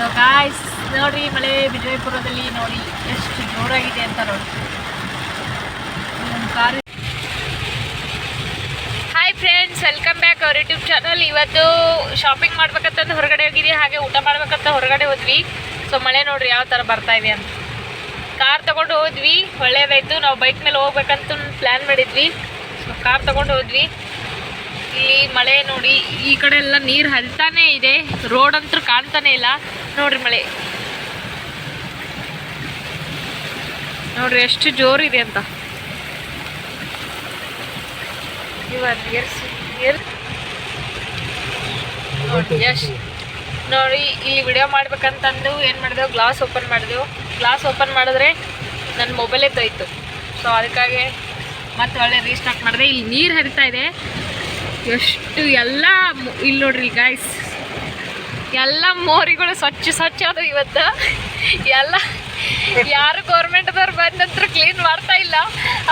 So guys ನೋಡ್ರಿ ಮಳೆ ವಿಜಯಪುರದಲ್ಲಿ ನೋಡಿ ಎಷ್ಟು ಜೋರಾಗಿದೆ ಅಂತ ನೋಡಿ. Car hi friends welcome back ಅವ್ರ ಯೂಟ್ಯೂಬ್ ಚಾನಲ್ ಇವತ್ತು ಶಾಪಿಂಗ್ ಮಾಡ್ಬೇಕಂತಂದು ಹೊರಗಡೆ ಹೋಗಿದ್ವಿ, ಹಾಗೆ ಊಟ ಮಾಡ್ಬೇಕಂತ ಹೊರಗಡೆ ಹೋದ್ವಿ. ಸೊ ಮಳೆ ನೋಡ್ರಿ ಯಾವ ಥರ ಬರ್ತಾ ಇದೆ ಅಂತ. ಕಾರ್ ತಗೊಂಡು ಹೋದ್ವಿ, ಒಳ್ಳೇದಾಯ್ತು. ನಾವು ಬೈಕ್ ಮೇಲೆ ಹೋಗ್ಬೇಕಂತ ಪ್ಲ್ಯಾನ್ ಮಾಡಿದ್ವಿ. ಸೊ ಕಾರ್ ತಗೊಂಡು ಹೋದ್ವಿ. ಇಲ್ಲಿ ಮಳೆ ನೋಡಿ, ಈ ಕಡೆ ಎಲ್ಲ ನೀರು ಹರಿತಾನೇ ಇದೆ. ರೋಡ್ ಅಂತೂ ಕಾಣ್ತಾನೆ ಇಲ್ಲ. ನೋಡ್ರಿ ಮಳೆ. ನೋಡ್ರಿ ಎಷ್ಟು ಜೋರಿದೆ ಅಂತ. ಎಷ್ಟು ನೋಡಿ, ಇಲ್ಲಿ ವಿಡಿಯೋ ಮಾಡ್ಬೇಕಂತಂದು ಏನು ಮಾಡಿದೆವು? ಗ್ಲಾಸ್ ಓಪನ್ ಮಾಡಿದೆವು. ಗ್ಲಾಸ್ ಓಪನ್ ಮಾಡಿದ್ರೆ ನನ್ನ ಮೊಬೈಲೇ ತೋಯ್ತು ಸೊ ಅದಕ್ಕಾಗಿ ಮತ್ತೆ ಒಳ್ಳೆ ರೀಸ್ಟಾರ್ಟ್ ಮಾಡಿದೆ. ಇಲ್ಲಿ ನೀರು ಹರಿತಾ ಇದೆ. ಎಷ್ಟು ಎಲ್ಲ ಇಲ್ಲಿ ನೋಡ್ರಿ ಗಾಯ್ಸ್ ಎಲ್ಲ ಮೋರಿಗಳು ಸ್ವಚ್ಛ ಸ್ವಚ್ಛ ಅದು ಇವತ್ತು. ಎಲ್ಲ ಯಾರು ಗೌರ್ಮೆಂಟ್ದವ್ರು ಬಂದಂತರೂ ಕ್ಲೀನ್ ಮಾಡ್ತಾ ಇಲ್ಲ.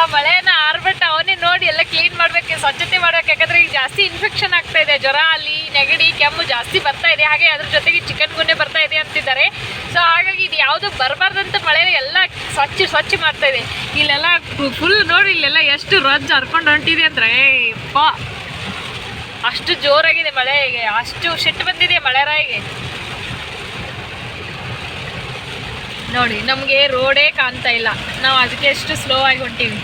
ಆ ಮಳೆನ ಆರ್ಬಿಟ್ಟು ಅವನೇ ನೋಡಿ ಎಲ್ಲ ಕ್ಲೀನ್ ಮಾಡ್ಬೇಕು, ಸ್ವಚ್ಛತೆ ಮಾಡ್ಬೇಕು. ಯಾಕಂದ್ರೆ ಈಗ ಜಾಸ್ತಿ ಇನ್ಫೆಕ್ಷನ್ ಆಗ್ತಾ ಇದೆ. ಜ್ವರ, ಅಲ್ಲಿ ನೆಗಡಿ, ಕೆಮ್ಮು ಜಾಸ್ತಿ ಬರ್ತಾ ಇದೆ. ಹಾಗೆ ಅದ್ರ ಜೊತೆಗೆ ಚಿಕನ್ ಗುನ್ನೆ ಬರ್ತಾ ಇದೆ ಅಂತಿದ್ದಾರೆ. ಸೊ ಹಾಗಾಗಿ ಇದು ಯಾವುದು ಬರಬಾರ್ದಂತ ಮಳೆ ಎಲ್ಲ ಸ್ವಚ್ಛ ಸ್ವಚ್ಛ ಮಾಡ್ತಾ ಇದೆ. ಇಲ್ಲೆಲ್ಲ ಫುಲ್ ನೋಡಿ ಇಲ್ಲೆಲ್ಲ ಎಷ್ಟು ರಜ್ ಹರ್ಕೊಂಡು ಹೊಂಟಿದೆ ಅಂದ್ರೆ ಪಾ. ಅಷ್ಟು ಜೋರಾಗಿದೆ ಮಳೆ ಈಗ. ಅಷ್ಟು ಸಿಟ್ಟು ಬಂದಿದೆ ಮಳೆ ರಾಯಿಗೆ? ನೋಡಿ, ನಮಗೆ ರೋಡೇ ಕಾಣ್ತಾ ಇಲ್ಲ. ನಾವು ಅದಕ್ಕೆ ಎಷ್ಟು ಸ್ಲೋ ಆಗಿ ಹೊಂಟೀವಿ.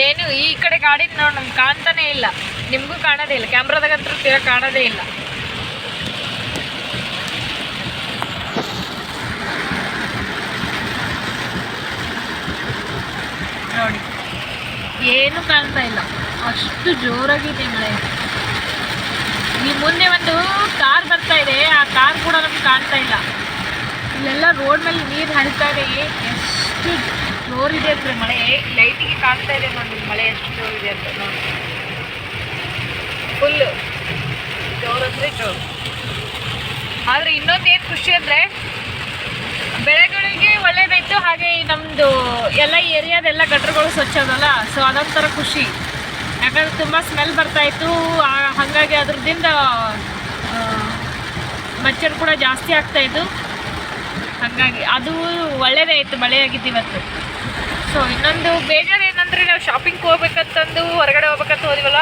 ಏನು, ಈ ಕಡೆ ಗಾಡಿ ನೋಡಿ, ನಮ್ಗೆ ಕಾಣ್ತಾನೆ ಇಲ್ಲ. ನಿಮಗೂ ಕಾಣೋದೇ ಇಲ್ಲ. ಕ್ಯಾಮ್ರಾದಾಗಂತೂ ತೀರ ಕಾಣೋದೇ ಇಲ್ಲ. ನೋಡಿ, ಏನು ಕಾಣ್ತಾ ಇಲ್ಲ. ಅಷ್ಟು ಜೋರಾಗಿದೆ ಮಳೆ. ಈ ಮುಂದೆ ಒಂದು ಕಾರ್ ಬರ್ತಾ ಇದೆ. ಆ ಕಾರ್ ಕೂಡ ನಮ್ಗೆ ಕಾಣ್ತಾ ಇಲ್ಲ. ಇಲ್ಲೆಲ್ಲ ರೋಡ್ ಮೇಲೆ ನೀರು ಹರಿತಾ ಇದೆ. ಎಷ್ಟು ಜೋರಿದೆ ಅಂದ್ರೆ ಮಳೆ. ಲೈಟಿಗೆ ಕಾಣ್ತಾ ಇದೆ ನೋಡಿ ಮಳೆ ಎಷ್ಟು ಜೋರಿದೆ ಅಂತ ನೋಡಿ. ಫುಲ್ಲು ಜೋರಂದ್ರೆ ಜೋರು. ಆದ್ರೆ ಇನ್ನೊಂದು ಏನು ಖುಷಿ ಅಂದರೆ ಬೆಳೆಗಳಿಗೆ ಒಳ್ಳೇದಾಯ್ತು ಹಾಗೆ ನಮ್ಮದು ಎಲ್ಲ ಏರಿಯಾದೆಲ್ಲ ಗಟ್ಟರುಗಳು ಸ್ವಚ್ಛ ಅದಲ್ಲ. ಸೊ ಅದೊಂಥರ ಖುಷಿ. ಯಾಕಂದ್ರೆ ತುಂಬ ಸ್ಮೆಲ್ ಬರ್ತಾಯಿತ್ತು ಹಾಗಾಗಿ ಅದ್ರದಿಂದ ಮಚ್ಚರ್ ಕೂಡ ಜಾಸ್ತಿ ಆಗ್ತಾ ಆಗ್ತಾಯಿತ್ತು ಹಾಗಾಗಿ ಅದು ಒಳ್ಳೇದೇ ಆಯಿತು ಮಳೆ ಆಗಿದ್ದು ಇವತ್ತು. ಸೊ ಇನ್ನೊಂದು ಬೇಜಾರು ಏನಂದರೆ ನಾವು ಶಾಪಿಂಗ್ ಹೋಗ್ಬೇಕಂತಂದು ಹೊರಗಡೆ ಹೋಗ್ಬೇಕಂತ ಹೋದಿವಲ್ಲ?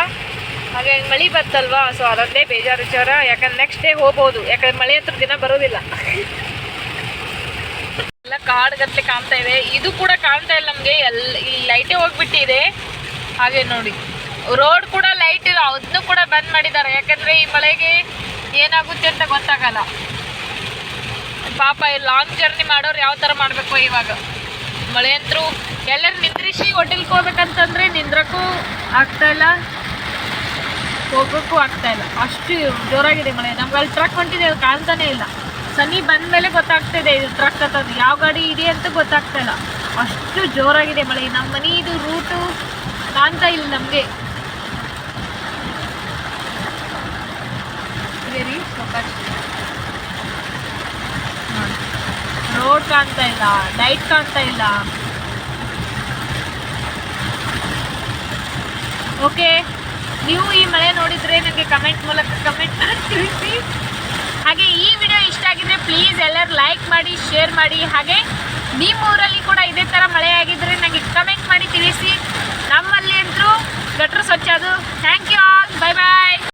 ಹಾಗೆ ಮಳೆ ಬತ್ತಲ್ವಾ ಸೊ ಅದೊಂದೇ ಬೇಜಾರು ವಿಚಾರ. ಯಾಕಂದ್ರೆ ನೆಕ್ಸ್ಟ್ ಡೇ ಹೋಗ್ಬೋದು. ಯಾಕಂದ್ರೆ ಮಳೆ ಹತ್ರ ದಿನ ಬರೋದಿಲ್ಲ. ಎಲ್ಲ ಕಾಡ್ಗತ್ಲೆ ಕಾಣ್ತಾ ಇದೆ. ಇದು ಕೂಡ ಕಾಣ್ತಾ ಇಲ್ಲ ನಮಗೆ. ಎಲ್ಲ ಈ ಲೈಟೇ ಹೋಗ್ಬಿಟ್ಟಿದೆ. ಹಾಗೆ ನೋಡಿ. ರೋಡ್ ಕೂಡ ಲೈಟ್ ಇದೆ ಅದನ್ನು ಕೂಡ ಬಂದ್ ಮಾಡಿದ್ದಾರೆ. ಯಾಕಂದ್ರೆ ಈ ಮಳೆಗೆ ಏನಾಗುತ್ತೆ ಅಂತ ಗೊತ್ತಾಗಲ್ಲ. ಪಾಪ ಲಾಂಗ್ ಜರ್ನಿ ಮಾಡೋರು ಯಾವ ಥರ ಮಾಡಬೇಕು ಇವಾಗ? ಮಳೆ ಅಂತರೂ ಎಲ್ಲರೂ ನಿಂದ್ರಿಸಿ ಹೋಟೆಲ್ಗೆ ಹೋಗ್ಬೇಕಂತಂದ್ರೆ ನಿಂದ್ರಕ್ಕೂ ಆಗ್ತಾ ಇಲ್ಲ. ಹೋಗೋಕ್ಕೂ ಆಗ್ತಾ ಇಲ್ಲ. ಅಷ್ಟು ಜೋರಾಗಿದೆ ಮಳೆ. ನಮ್ಗೆ ಅಲ್ಲಿ ಟ್ರಕ್ ಹೊಂಟಿದೆ ಅದು ಕಾಣ್ತಾನೆ ಇಲ್ಲ. ಸನಿ ಬಂದ ಮೇಲೆ ಗೊತ್ತಾಗ್ತಿದೆ ಇದು ಟ್ರಕ್ ಅಂತದ್ದು ಯಾವ ಗಾಡಿ ಇದೆ ಅಂತ ಗೊತ್ತಾಗ್ತಾ ಇಲ್ಲ. ಅಷ್ಟು ಜೋರಾಗಿದೆ ಮಳೆ. ನಮ್ಮ ಮನೆ ಇದು ರೂಟು ಕಾಣ್ತಾ ಇಲ್ಲ ನಮಗೆ ರೋಡ್ ಕಾಣ್ತಾ ಇಲ್ಲ ಲೈಟ್ ಕಾಣ್ತಾ ಇಲ್ಲ. ಓಕೆ ನೀವು ಈ ಮಳೆ ನೋಡಿದ್ರೆ ನನಗೆ ಕಮೆಂಟ್ ಮೂಲಕ ಕಮೆಂಟ್ ಮಾಡಿ ತಿಳಿಸಿ ಹಾಗೆ ಈ ವಿಡಿಯೋ ಇಷ್ಟ ಆಗಿದ್ರೆ ಪ್ಲೀಸ್ ಎಲ್ಲರೂ ಲೈಕ್ ಮಾಡಿ ಶೇರ್ ಮಾಡಿ. ಹಾಗೆ ನಿಮ್ಮ ಊರಲ್ಲಿ ಕೂಡ ಇದೇ ಥರ ಮಳೆ ಆಗಿದ್ರೆ ನನಗೆ ಕಮೆಂಟ್ ಮಾಡಿ ತಿಳಿಸಿ. ನಮ್ಮಲ್ಲಿ ಅಂತೂ ಗಟ್ರು ಸ್ವಚ್ಛ ಅದು. Thank you